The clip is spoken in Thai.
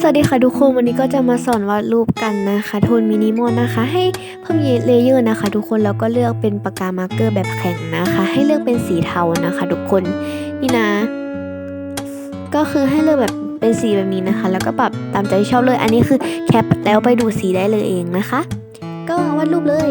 สวัสดีค่ะทุกคนวันนี้ก็จะมาสอนวาดรูปกันนะคะโทนมินิมอลนะคะ ให้เพิ่มเลเยอร์นะคะ ทุกคนแล้วก็เลือกเป็นปากกามาร์กเกอร์แบบแข็งนะคะ ให้เลือกเป็นสีเทานะคะ ทุกคนนี่นะ ก็คือให้เลือกแบบเป็นสีแบบนี้นะคะ แล้วก็ปรับตามใจชอบเลย อันนี้คือแคปแล้วไปดูสีได้เลยเองนะคะ ก็วาดรูปเลย